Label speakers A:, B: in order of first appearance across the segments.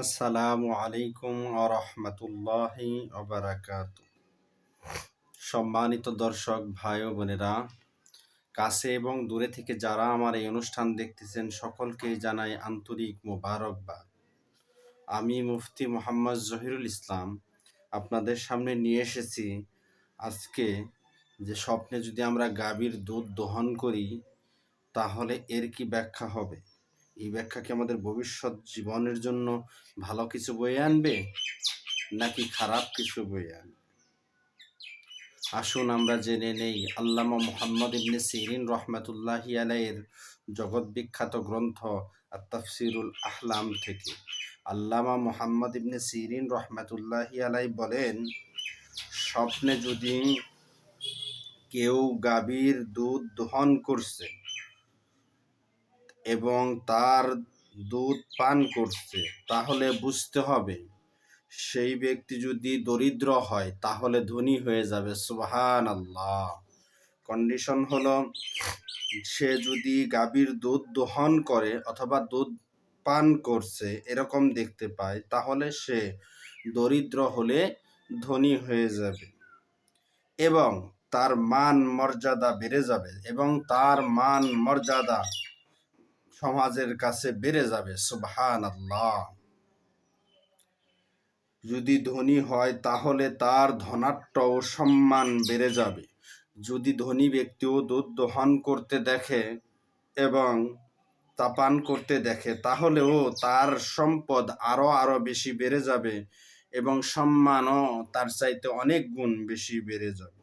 A: আসসালামু আলাইকুম আরহামতুল্লাহি অবরাকাত সম্মানিত দর্শক, ভাই ও বোনেরা, কাছে এবং দূরে থেকে যারা আমার এই অনুষ্ঠান দেখতেছেন, সকলকে জানাই আন্তরিক মোবারকবাদ। আমি মুফতি মোহাম্মদ জহিরুল ইসলাম, আপনাদের সামনে নিয়ে এসেছি আজকে যে স্বপ্নে যদি আমরা গাভীর দুধ দহন করি, তাহলে এর কি ব্যাখ্যা হবে? এই ব্যাখ্যা কি আমাদের ভবিষ্যৎ জীবনের জন্য ভালো কিছু বয়ে আনবে, নাকি খারাপ কিছু বয়ে আনবে? আসুন আমরা জেনে নেই আল্লামা মুহাম্মদ ইবনে সিরিন রহমাতুল্লাহি আলাইয়ের জগৎ বিখ্যাত গ্রন্থ তাফসিরুল আহলাম থেকে। আল্লামা মুহাম্মদ ইবনে সিরিন রহমাতুল্লাহি আলাই বলেন, স্বপ্নে যদি কেউ গাভীর দুধ দহন করছে এবং তার দুধ পান করছে, তাহলে বুঝতে হবে, সেই ব্যক্তি যদি দরিদ্র হয়, তাহলে ধনী হয়ে যাবে। সুবহান আল্লাহ কন্ডিশন হলো, সে যদি গাভীর দুধ দহন করে অথবা দুধ পান করছে, এরকম দেখতে পায়, তাহলে সে দরিদ্র হলে ধনী হয়ে যাবে এবং তার মান মর্যাদা বেড়ে যাবে এবং তার মান মর্যাদা সমাজের কাছে বেড়ে যাবে সুবহান আল্লাহ যদি ধনী হয়, তাহলে তার ধনাট্য ও সম্মান বেড়ে যাবে। যদি ধনী ব্যক্তিও দুধ দহন করতে দেখে এবং তা পান করতে দেখে, তাহলেও তার সম্পদ আরও আরও বেশি বেড়ে যাবে এবং সম্মানও তার চাইতে অনেক গুণ বেশি বেড়ে যাবে।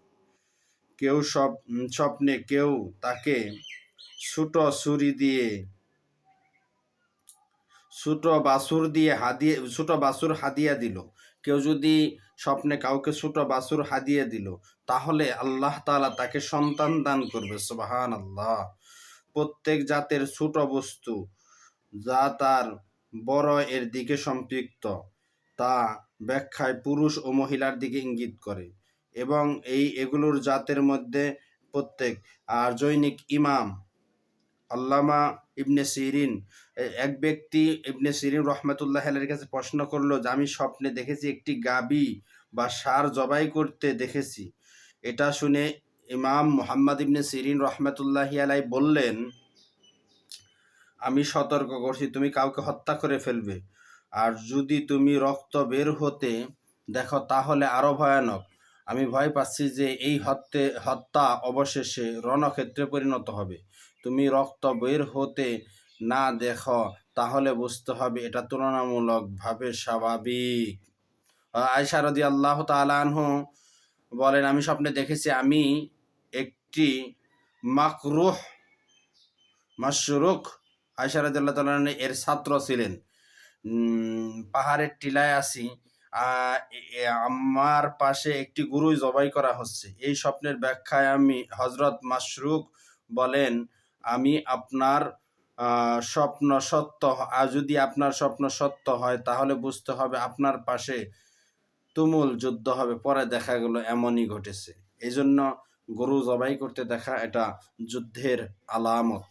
A: কেউ সব, স্বপ্নে কেউ তাকে ছোট ছুরি দিয়ে ছোট বাসুর দিয়ে হাদিয়ে ছোটো বাসুর হাদিয়া দিল। কেউ যদি স্বপ্নে কাউকে ছোটো বাসুর হাদিয়ে দিল, তাহলে আল্লাহ তালা তাকে সন্তান দান করবে সুবাহান আল্লাহ প্রত্যেক জাতের ছোট বস্তু যা তার বড় এর দিকে সম্পৃক্ত, তা ব্যাখ্যায় পুরুষ ও মহিলার দিকে ইঙ্গিত করে। এবং এই এগুলোর জাতের মধ্যে প্রত্যেক। আর জৈনিক ইমাম আল্লামা ইবনে সিরিন এক ব্যক্তি ইবনে সিরিন রহমতুল্লাহ আলের কাছে প্রশ্ন করল যে, আমি স্বপ্নে দেখেছি একটি গাবি বা সার জবাই করতে দেখেছি। এটা শুনে ইমাম মুহাম্মদ ইবনে সিরিন রহমতুল্লাহ আলাই বললেন, আমি সতর্ক করছি, তুমি কাউকে হত্যা করে ফেলবে। আর যদি তুমি রক্ত বের হতে দেখো, তাহলে আরও ভয়ানক। আমি ভয় পাচ্ছি যে এই হত্যে, হত্যা অবশেষে রণক্ষেত্রে পরিণত হবে। তুমি রক্ত বের হতে না দেখো, তাহলে বুঝতে হবে এটা তুলনামূলকভাবে স্বাভাবিক। আয়সা রদি আল্লাহ তালানহ বলেন, আমি স্বপ্নে দেখেছি আমি একটি মাকরুহ মাসরুখ আয়সা রদি আল্লাহ তালান এর ছাত্র ছিলেন। পাহাড়ের টিলায় আসি আমার পাশে একটি গুরুই জবাই করা হচ্ছে। এই স্বপ্নের ব্যাখ্যায় আমি হজরত মাসরুক বলেন, আমি আপনার স্বপ্ন সত্য আর যদি আপনার স্বপ্ন সত্য হয়, তাহলে বুঝতে হবে আপনার পাশে তুমুল যুদ্ধ হবে। পরে দেখা গেল এমনই ঘটেছে। এই জন্য গরু জবাই করতে দেখা এটা যুদ্ধের আলামত।